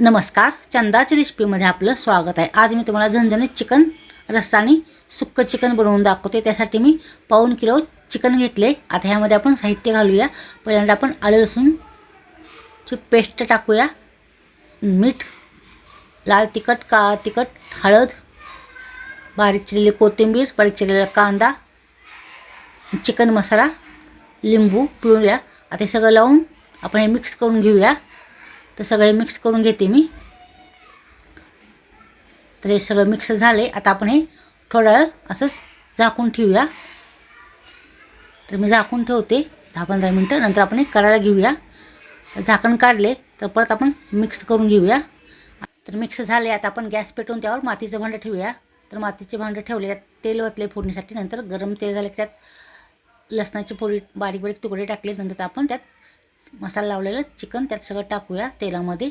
नमस्कार चंदाच्या रेसिपीमध्ये आपलं स्वागत आहे. आज मी तुम्हाला झणझणीत चिकन रस्सा आणि सुक्कं चिकन बनवून दाखवते. त्यासाठी मी पाऊन किलो चिकन घेतले. आता ह्यामध्ये आपण साहित्य घालूया. पहिल्यांदा आपण आलं लसूणची पेस्ट टाकूया. मीठ लाल तिखट काळा तिखट हळद बारीक चिरलेली कोथिंबीर बारीक चिरलेला कांदा चिकन मसाला लिंबू पिळूया आता हे सगळं लावून आपण हे मिक्स करून घेऊया. तर सगळे मिक्स करून घेते मी. तर हे सगळं मिक्स झाले. आता आपण हे थोडा वेळ असंच झाकून ठेवूया. तर मी झाकून ठेवते दहा पंधरा मिनटं. नंतर आपण हे करायला घेऊया. तर झाकण काढले तर परत आपण मिक्स करून घेऊया. तर मिक्स झाले. आता आपण गॅस पेटवून त्यावर मातीचं भांडं ठेवूया. तर मातीचे भांडं ठेवले. त्यात तेल वतले फोडणीसाठी. नंतर गरम तेल झाले की त्यात लसणाची फोडी बारीक बारीक तुकडे टाकले. नंतर आपण त्यात मसाला लावलेलं चिकन त्यात सगळं टाकूया तेलामध्ये.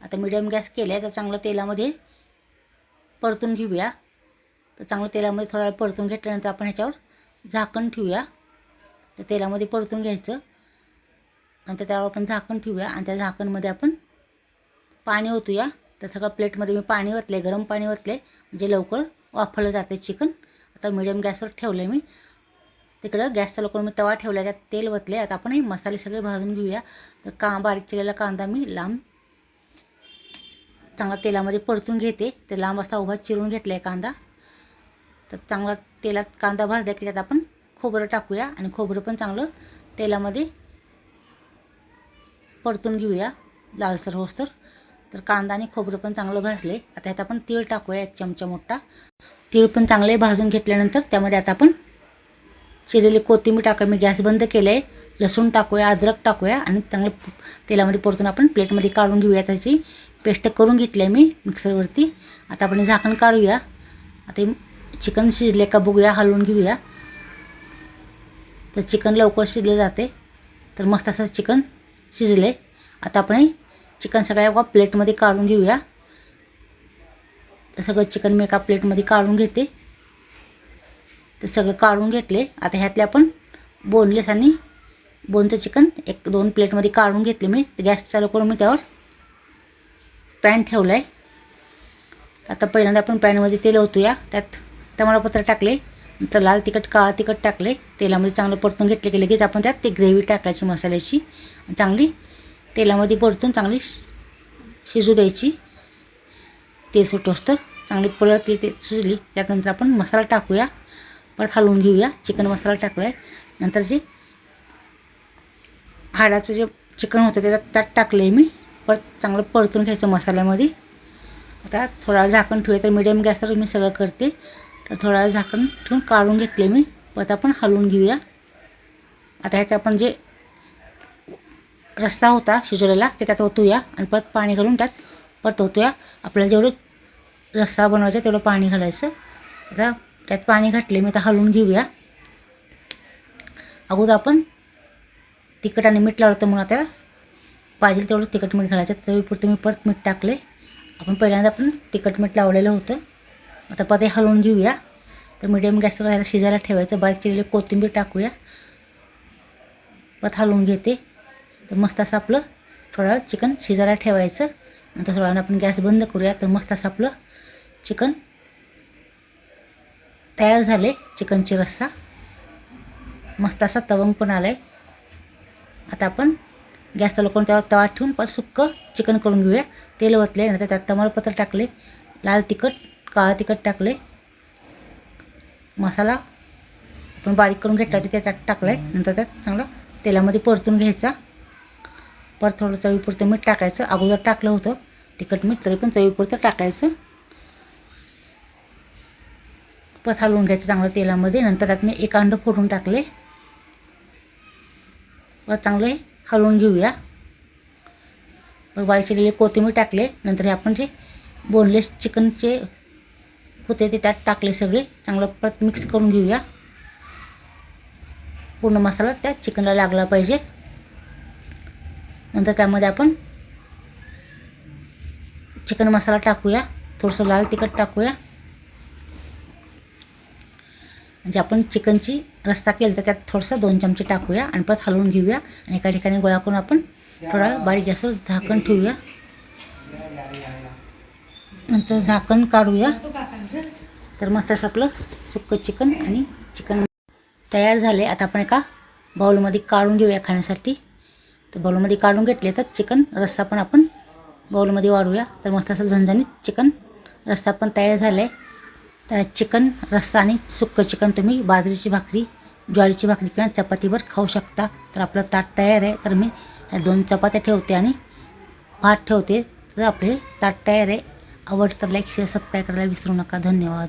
आता मिडियम गॅस केला आहे तर चांगलं तेलामध्ये परतून घेऊया. तर चांगलं तेलामध्ये थोडा वेळ परतून घेतल्यानंतर आपण ह्याच्यावर झाकण ठेवूया. तर तेलामध्ये परतून घ्यायचं. नंतर त्यावर आपण झाकण ठेवूया आणि त्या झाकणमध्ये आपण पाणी ओतूया. तर सगळं प्लेटमध्ये मी पाणी ओतले गरम पाणी ओतले म्हणजे लवकर वाफवलं जाते चिकन. आता मिडियम गॅसवर ठेवलं मी. तिकडं गॅस चालू करून मी तवा ठेवला त्यात तेल वतले. आता आपण हे मसाले सगळे भाजून घेऊया. तर का बारीक चिरलेला कांदा मी लांब चांगला तेलामध्ये परतून घेते. ते लांब असा उभा चिरून घेतला आहे कांदा. तर चांगला तेलात कांदा भाजला की त्यात आपण खोबरं टाकूया आणि खोबरं पण चांगलं तेलामध्ये परतून घेऊया. लालसर होसतर तर कांदा आणि खोबरं पण चांगलं भाजले. आता ह्यात आपण तीळ टाकूया एक चमचा मोठा. तीळ पण चांगले भाजून घेतल्यानंतर त्यामध्ये आता आपण चिरलेली कोथिंबीर टाकूया. मी गॅस बंद केलं आहे लसूण टाकूया अद्रक टाकूया आणि चांगलं तेलामध्ये परतून आपण प्लेटमध्ये काढून घेऊया. त्याची पेस्ट करून घेतली आहे मी मिक्सरवरती. आता आपण झाकण काढूया. आता चिकन शिजले का बघूया हलवून घेऊया. तर चिकन लवकर शिजले जाते. तर मस्त असं चिकन शिजले आता आपण चिकन सगळ्या एका प्लेटमध्ये काढून घेऊया. सगळं चिकन मी एका प्लेटमध्ये काढून घेते. ते सगळं काढून घेतले. आता ह्यातले आपण बोनलेस आणि बोनचं चिकन एक दोन प्लेटमध्ये काढून घेतले मी. गॅस चालू करून मी त्यावर पॅन ठेवलं आहे आता पहिल्यांदा आपण पॅनमध्ये तेल ओतूया. त्यात तमालपत्र टाकले. नंतर लाल तिखट काळा तिखट टाकले. तेलामध्ये चांगलं परतून घेतले की लगेच आपण त्यात ते ग्रेव्ही टाकायची मसाल्याची. चांगली तेलामध्ये परतून चांगली शिजू द्यायची. तेल सुटोस्तर. चांगली पळतली ते शिजली त्यानंतर आपण मसाला टाकूया. परत हलवून घेऊया. चिकन मसाला टाकला आहे नंतर जे हाडाचं जे चिकन होतं ते त्यात टाकलं आहे मी. परत चांगलं परतून घ्यायचं मसाल्यामध्ये. आता थोडा झाकण ठेवूया. तर मिडियम गॅसवर मी सगळं करते. तर थोडा झाकण ठेवून काढून घेतले मी. परत आपण हलवून घेऊया. आता ह्यात आपण जे रस्सा होता शिजवलेला ते त्यात ओतूया आणि परत पाणी घालून त्यात परत ओतूया. आपल्याला जेवढं रस्सा बनवायचा तेवढं पाणी घालायचं. आता त्यात पाणी घातले मी आता हलवून घेऊया. अगोदर आपण तिखट आणि मीठ लावलं होतं म्हणून आता पाहिजे तेवढं तिखट मीठ घालायचं. चवीपुरतं मी परत मीठ टाकले आपण पहिल्यांदा आपण तिखट मीठ लावलेलं होतं. आता परत हलवून घेऊया. तर मिडियम गॅसवर ह्याला शिजायला ठेवायचं. बारीक चिरलेली कोथिंबीर टाकूया. परत हलवून घेते. तर मस्त असं आपलं थोडा चिकन शिजायला ठेवायचं. नंतर थोडा आपण गॅस बंद करूया. तर मस्त असं आपलं चिकन तयार झाले चिकनची रस्सा. मस्त असा तवंग पण आला आहे आता आपण गॅस चालू करून त्यावर तवा ठेवून पण सुक्कं चिकन करून घेऊया. तेल ओतले नंतर त्यात तमालपत्र टाकले लाल तिखट काळा तिखट टाकले. मसाला आपण बारीक करून घेतला होता त्यात टाकला आहे नंतर त्यात चांगलं तेलामध्ये परतून घ्यायचा. परत थोडं चवीपुरतं मीठ टाकायचं. अगोदर टाकलं होतं तिखट मीठ तरी पण चवीपुरतं टाकायचं. परत हलवून घ्यायचं चांगलं तेलामध्ये नंतर त्यात मी एक अंड फोडून टाकले. परत चांगले हलवून घेऊया. परत बारीक चिरलेले कोथिंबीर टाकले. नंतर हे आपण जे बोनलेस चिकनचे होते ते त्यात टाकले सगळे. चांगलं परत मिक्स करून घेऊया. पूर्ण मसाला त्या चिकनला लागला पाहिजे. नंतर त्यामध्ये आपण चिकन मसाला टाकूया. थोडंसं लाल तिखट टाकूया. म्हणजे आपण चिकनची रस्ता केला तर त्यात थोडंसं दोन चमचे टाकूया आणि परत हलवून घेऊया. आणि एका ठिकाणी गोळा करून आपण थोडा बारीक गॅसवर झाकण ठेवूया. नंतर झाकण काढूया. तर मस्त असं आपलं सुक्कं चिकन आणि चिकन तयार झाले आता आपण एका बाउलमध्ये काढून घेऊया खाण्यासाठी. तर बाउलमध्ये काढून घेतले तर चिकन रस्सा पण आपण बाउलमध्ये वाढूया. तर मस्त असं झणझणीत चिकन रस्सा पण तयार झाला आहे तर चिकन रस्सा आणि सुक्कं चिकन तुम्ही बाजरीची भाकरी ज्वारीची भाकरी किंवा चपातीवर खाऊ शकता. तर आपलं ताट तयार आहे. तर मी दोन चपात्या ठेवते आणि भात ठेवते. तर आपले ताट तयार आहे. आवडतं लाईक शेअर सबस्क्राईब करायला विसरू नका. धन्यवाद.